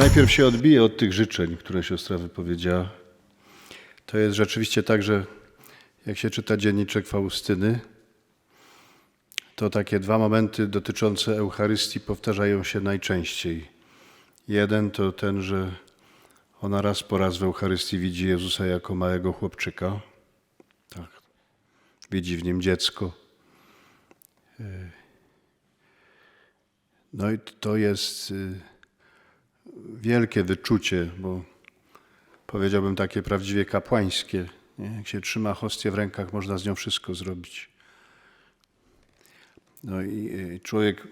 Najpierw się odbiję od tych życzeń, które siostra wypowiedziała. To jest rzeczywiście tak, że jak się czyta dzienniczek Faustyny, to takie dwa momenty dotyczące Eucharystii powtarzają się najczęściej. Jeden to ten, że ona raz po raz w Eucharystii widzi Jezusa jako małego chłopczyka. Tak. Widzi w nim dziecko. No i to jest y, wielkie wyczucie, bo powiedziałbym takie prawdziwie kapłańskie. Nie? Jak się trzyma hostię w rękach, można z nią wszystko zrobić. No i y, człowiek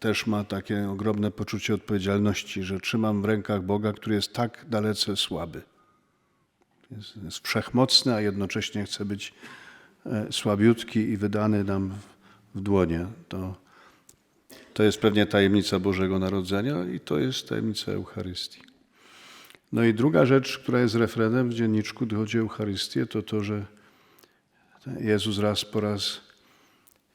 też ma takie ogromne poczucie odpowiedzialności, że trzymam w rękach Boga, który jest tak dalece słaby. Jest, jest wszechmocny, a jednocześnie chce być e, słabiutki i wydany nam w, w dłonie. To, to jest pewnie tajemnica Bożego Narodzenia i to jest tajemnica Eucharystii. No i druga rzecz, która jest refrenem w dzienniczku, gdy chodzi o Eucharystię, to to, że Jezus raz po raz,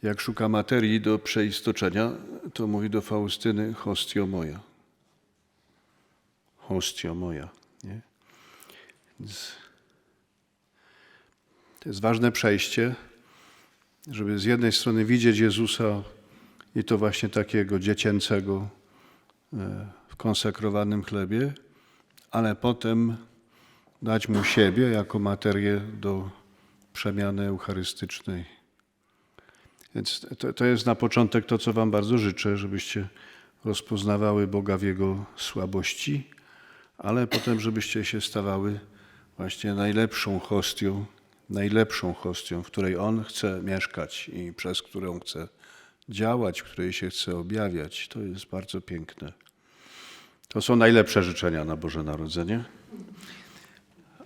jak szuka materii do przeistoczenia, to mówi do Faustyny, hostio moja. Hostio moja. Nie? Więc to jest ważne przejście, żeby z jednej strony widzieć Jezusa i to właśnie takiego dziecięcego e, w konsekrowanym chlebie, ale potem dać mu siebie jako materię do przemiany eucharystycznej. Więc to, to jest na początek to, co Wam bardzo życzę, żebyście rozpoznawały Boga w Jego słabości, ale potem, żebyście się stawały właśnie najlepszą hostią, najlepszą hostią, w której On chce mieszkać i przez którą chce działać, której się chce objawiać. To jest bardzo piękne. To są najlepsze życzenia na Boże Narodzenie.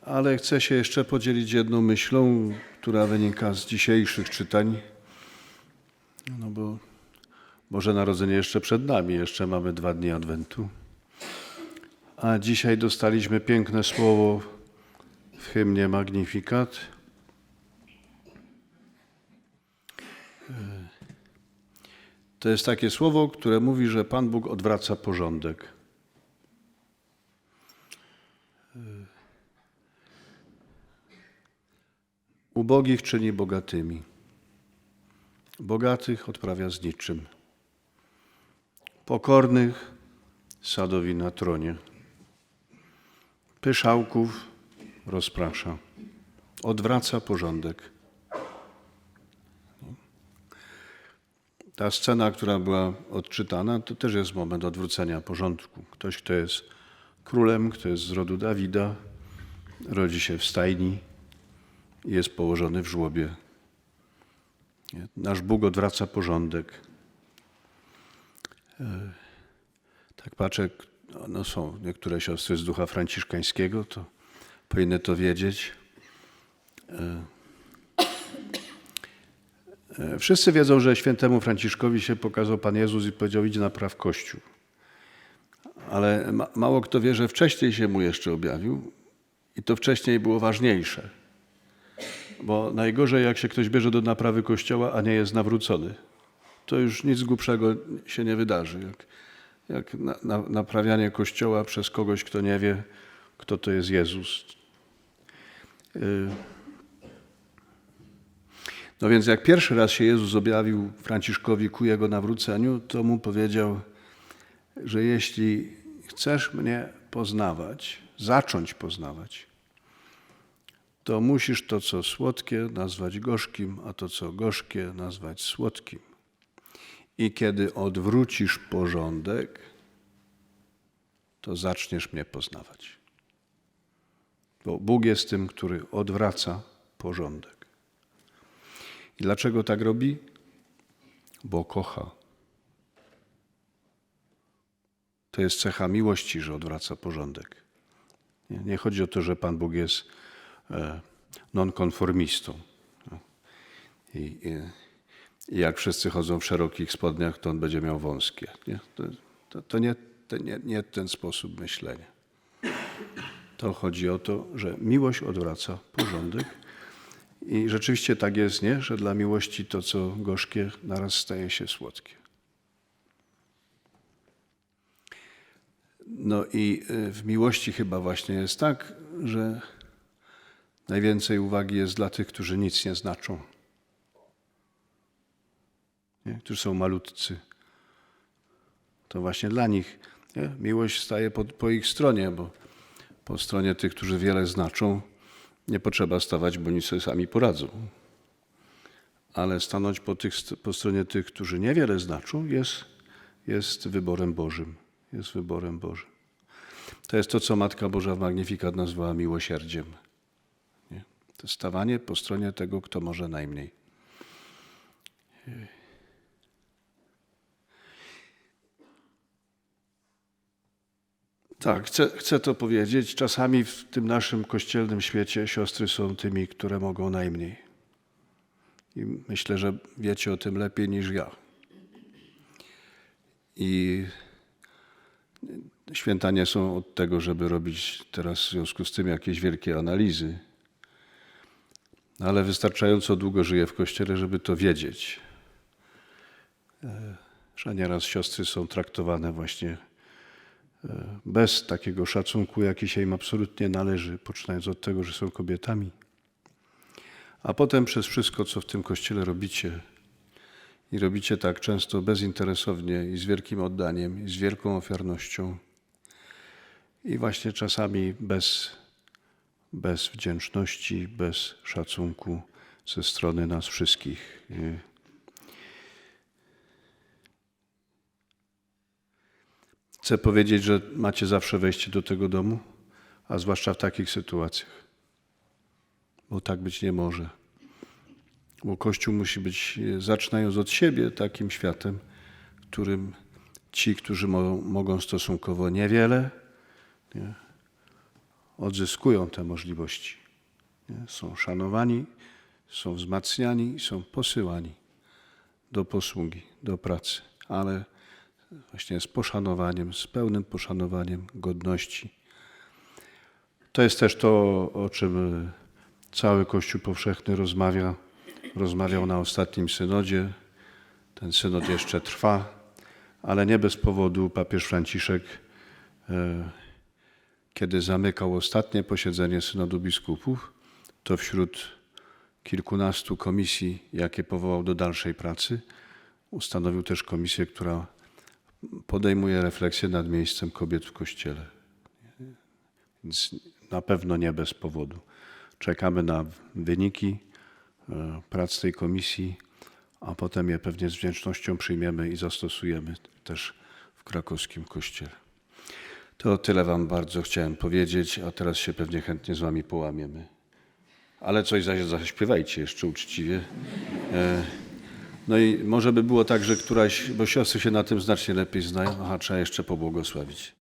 Ale chcę się jeszcze podzielić jedną myślą, która wynika z dzisiejszych czytań. No bo Boże Narodzenie jeszcze przed nami, jeszcze mamy dwa dni Adwentu. A dzisiaj dostaliśmy piękne słowo w hymnie Magnifikat. To jest takie słowo, które mówi, że Pan Bóg odwraca porządek. Ubogich czyni bogatymi, bogatych odprawia z niczym, pokornych sadowi na tronie, pyszałków rozprasza, odwraca porządek. Ta scena, która była odczytana, to też jest moment odwrócenia porządku. Ktoś, kto jest królem, kto jest z rodu Dawida, rodzi się w stajni i jest położony w żłobie. Nasz Bóg odwraca porządek. E, Tak patrzę, no są niektóre siostry z ducha franciszkańskiego, to powinny to wiedzieć. E, Wszyscy wiedzą, że świętemu Franciszkowi się pokazał Pan Jezus i powiedział: idź napraw Kościół. Ale ma, mało kto wie, że wcześniej się mu jeszcze objawił i to wcześniej było ważniejsze. Bo najgorzej, jak się ktoś bierze do naprawy Kościoła, a nie jest nawrócony. To już nic głupszego się nie wydarzy. Jak, jak na, na, naprawianie Kościoła przez kogoś, kto nie wie, kto to jest Jezus. Y, No więc jak pierwszy raz się Jezus objawił Franciszkowi ku jego nawróceniu, to mu powiedział, że jeśli chcesz mnie poznawać, zacząć poznawać, to musisz to, co słodkie, nazwać gorzkim, a to, co gorzkie, nazwać słodkim. I kiedy odwrócisz porządek, to zaczniesz mnie poznawać. Bo Bóg jest tym, który odwraca porządek. I dlaczego tak robi? Bo kocha. To jest cecha miłości, że odwraca porządek. Nie, nie chodzi o to, że Pan Bóg jest e, nonkonformistą. No. I, i, I jak wszyscy chodzą w szerokich spodniach, to on będzie miał wąskie. Nie? To, to, to, nie, to nie, nie ten sposób myślenia. To chodzi o to, że miłość odwraca porządek. I rzeczywiście tak jest, nie? że dla miłości to, co gorzkie, naraz staje się słodkie. No i y, w miłości chyba właśnie jest tak, że najwięcej uwagi jest dla tych, którzy nic nie znaczą. Nie? Którzy są malutcy. To właśnie dla nich nie? miłość staje po, po ich stronie, bo po stronie tych, którzy wiele znaczą, nie potrzeba stawać, bo oni sobie sami poradzą. Ale stanąć po, tych, po stronie tych, którzy niewiele znaczą, jest, jest wyborem Bożym. Jest wyborem Bożym. To jest to, co Matka Boża w Magnifikat nazwała miłosierdziem. Nie? To stawanie po stronie tego, kto może najmniej. Tak, chcę, chcę to powiedzieć. Czasami w tym naszym kościelnym świecie siostry są tymi, które mogą najmniej. I myślę, że wiecie o tym lepiej niż ja. I święta nie są od tego, żeby robić teraz w związku z tym jakieś wielkie analizy. Ale wystarczająco długo żyję w kościele, żeby to wiedzieć. E, Że nieraz siostry są traktowane właśnie bez takiego szacunku, jaki się im absolutnie należy, poczynając od tego, że są kobietami. A potem przez wszystko, co w tym kościele robicie, i robicie tak często bezinteresownie i z wielkim oddaniem, i z wielką ofiarnością, i właśnie czasami bez, bez wdzięczności, bez szacunku ze strony nas wszystkich. Chcę powiedzieć, że macie zawsze wejście do tego domu, a zwłaszcza w takich sytuacjach, bo tak być nie może. Bo Kościół musi być, zaczynając od siebie, takim światem, którym ci, którzy mo mogą stosunkowo niewiele, nie, odzyskują te możliwości. Nie? Są szanowani, są wzmacniani, są posyłani do posługi, do pracy, ale właśnie z poszanowaniem, z pełnym poszanowaniem godności. To jest też to, o czym e, cały Kościół powszechny rozmawia, rozmawiał na ostatnim synodzie. Ten synod jeszcze trwa, ale nie bez powodu papież Franciszek, e, kiedy zamykał ostatnie posiedzenie synodu biskupów, to wśród kilkunastu komisji, jakie powołał do dalszej pracy, ustanowił też komisję, która podejmuje refleksję nad miejscem kobiet w Kościele. Więc na pewno nie bez powodu. Czekamy na wyniki e, prac tej komisji, a potem je pewnie z wdzięcznością przyjmiemy i zastosujemy też w krakowskim kościele. To tyle Wam bardzo chciałem powiedzieć, a teraz się pewnie chętnie z Wami połamiemy. Ale coś zaś zaśpiewajcie jeszcze uczciwie. No i może by było tak, że któraś, bo siostry się na tym znacznie lepiej znają, aha, trzeba jeszcze pobłogosławić.